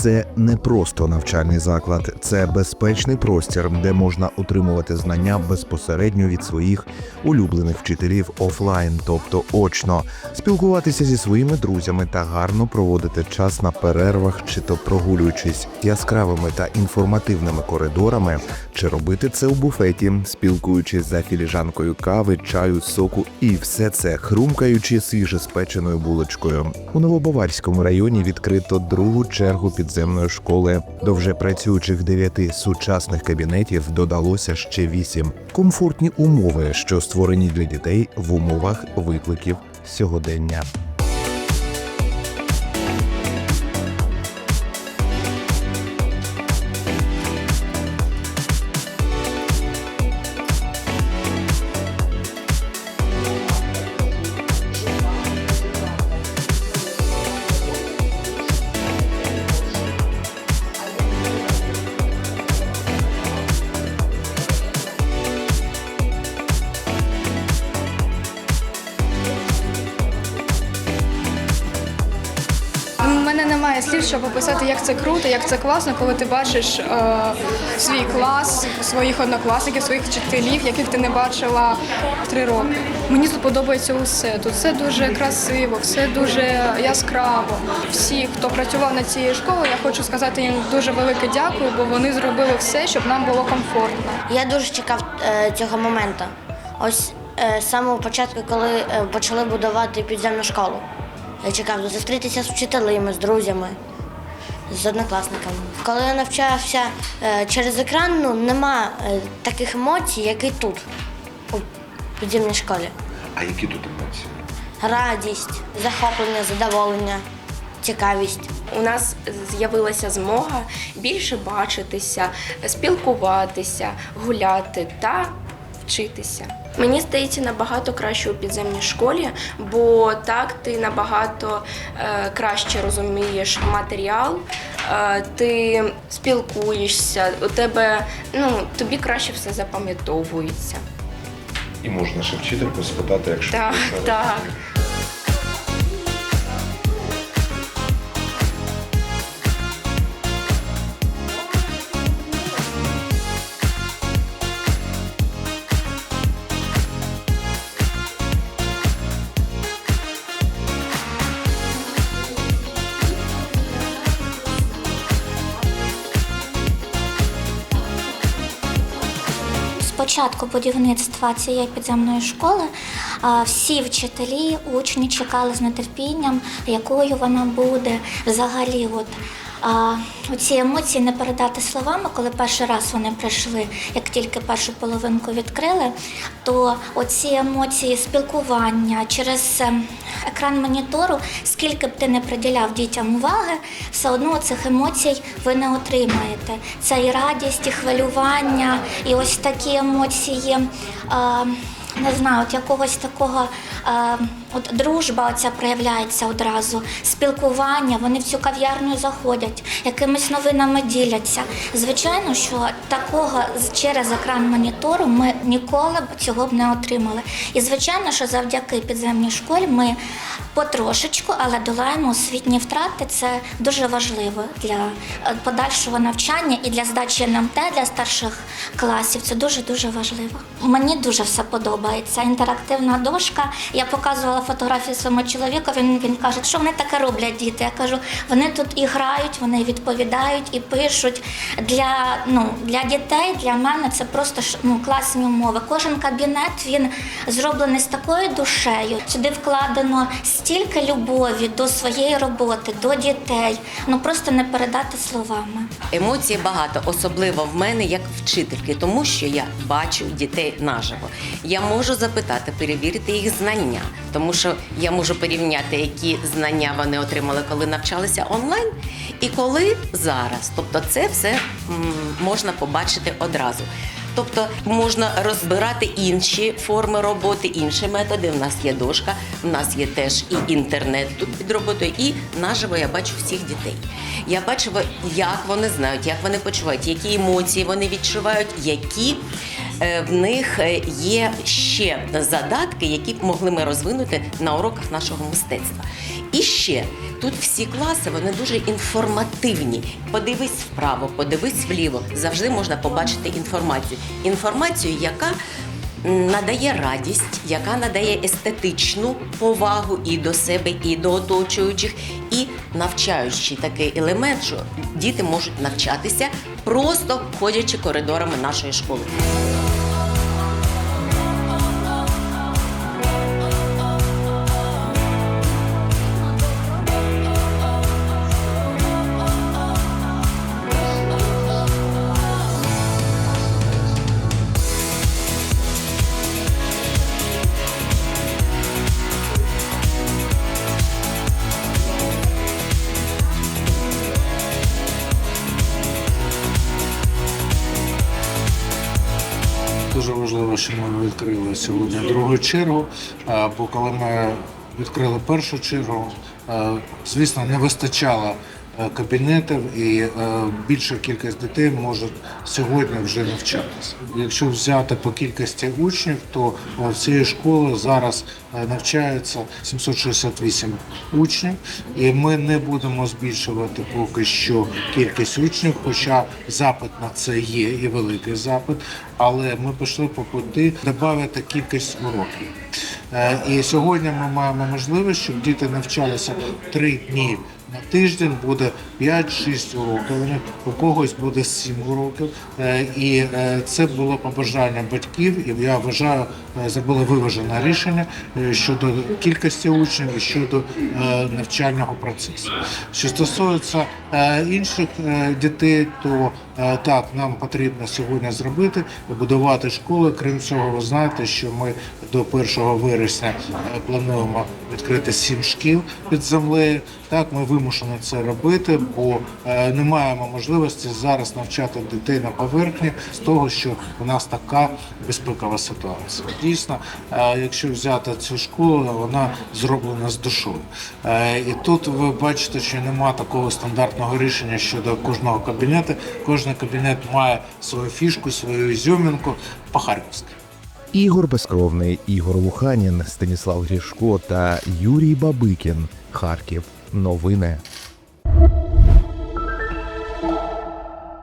Це не просто навчальний заклад, це безпечний простір, де можна отримувати знання безпосередньо від своїх улюблених вчителів офлайн, тобто очно, спілкуватися зі своїми друзями та гарно проводити час на перервах, чи то прогулюючись яскравими та інформативними коридорами, чи робити це у буфеті, спілкуючись за філіжанкою кави, чаю, соку і все це хрумкаючи свіжеспеченою булочкою. У Новобаварському районі відкрито другу чергу підземної школи. До вже працюючих дев'яти сучасних кабінетів додалося ще вісім. Комфортні умови, що створені для дітей в умовах викликів сьогодення. Немає слів, щоб описати, як це круто, як це класно, коли ти бачиш е, свій клас, своїх однокласників, своїх вчителів, яких ти не бачила три роки. Мені тут подобається усе. Тут все дуже красиво, все дуже яскраво. Всі, хто працював над цією школою, я хочу сказати їм дуже велике дякую, бо вони зробили все, щоб нам було комфортно. Я дуже чекав е, цього моменту. Ось е, з самого початку, коли е, почали будувати підземну школу. Я чекав зустрітися з вчителями, з друзями, з однокласниками. Коли я навчався е, через екран, ну нема е, таких емоцій, як і тут, у підземній школі. А які тут емоції? Радість, захоплення, задоволення, цікавість. У нас з'явилася змога більше бачитися, спілкуватися, гуляти та вчитися. Мені здається, набагато краще у підземній школі, бо так ти набагато е, краще розумієш матеріал, е, ти спілкуєшся, у тебе ну тобі краще все запам'ятовується. І можна ще вчительку спитати, якщо Так, ти так. Початку будівництва цієї підземної школи всі вчителі, учні чекали з нетерпінням, якою вона буде. Взагалі, от ці емоції не передати словами, коли перший раз вони прийшли, як тільки першу половинку відкрили, то оці емоції спілкування через ем, екран монітору, скільки б ти не приділяв дітям уваги, все одно цих емоцій ви не отримаєте. Це і радість, і хвилювання, і ось такі емоції. А, не знаю, от якогось такого е, от дружба оця проявляється одразу, спілкування, вони в цю кав'ярню заходять, якимись новинами діляться. Звичайно, що такого через екран монітору ми ніколи б цього б не отримали. І звичайно, що завдяки підземній школі ми потрошечку, але долаємо освітні втрати. Це дуже важливо для е, подальшого навчання і для здачі НМТ для старших класів. Це дуже дуже важливо. Мені дуже все подобається. Інтерактивна дошка. Я показувала фотографії своєму чоловіку. Він, він каже, що вони таке роблять діти. Я кажу, вони тут і грають, вони відповідають і пишуть. Для, ну, для дітей, для мене це просто ну, класні умови. Кожен кабінет він зроблений з такою душею. Сюди вкладено стільки любові до своєї роботи, до дітей. Ну просто не передати словами. Емоцій багато, особливо в мене як вчительки, тому що я бачу дітей наживо. Я можу запитати, перевірити їх знання, тому що я можу порівняти, які знання вони отримали, коли навчалися онлайн, і коли зараз. Тобто, це все можна побачити одразу. Тобто можна розбирати інші форми роботи, інші методи. У нас є дошка, у нас є теж і інтернет тут під роботою, і наживо я бачу всіх дітей. Я бачу, як вони знають, як вони почувають, які емоції вони відчувають, які в них е, є ще задатки, які б могли ми розвинути на уроках нашого мистецтва. І ще тут всі класи вони дуже інформативні. Подивись вправо, подивись вліво. Завжди можна побачити інформацію. Інформацію, яка надає радість, яка надає естетичну повагу і до себе, і до оточуючих, і навчаючий такий елемент, що діти можуть навчатися просто ходячи коридорами нашої школи. Що ми відкрили сьогодні другу чергу. е, Бо коли ми відкрили першу чергу, е, звісно, не вистачало кабінетів і е, більша кількість дітей можуть сьогодні вже навчатися. Якщо взяти по кількості учнів, то е, в цієї школи зараз е, навчається 768 учнів, і ми не будемо збільшувати поки що кількість учнів, хоча запит на це є і великий запит. Але ми пішли по пути додати кількість уроків. Е, І сьогодні ми маємо можливість, щоб діти навчалися три дні на тиждень, буде 5-6 уроків. у когось буде 7 уроків. Е, І е, це було побажання батьків, і я вважаю, е, це було виважене рішення щодо кількості учнів і щодо навчального процесу. Що стосується інших дітей, то так, нам потрібно сьогодні зробити, будувати школи. Крім цього, ви знаєте, що ми до 1 вересня е, плануємо відкрити сім шкіл під землею. Так, ми вимушені це робити, бо е, не маємо можливості зараз навчати дітей на поверхні з того, що у нас така безпекова ситуація. Дійсно, е, якщо взяти цю школу, вона зроблена з душою. Е, І тут ви бачите, що немає такого стандартного рішення щодо кожного кабінету. Кожен кабінет має свою фішку, свою ізюмінку по-харківськи. Ігор Безкровний, Ігор Луханін, Станіслав Грішко та Юрій Бабикін. Харків. Новини.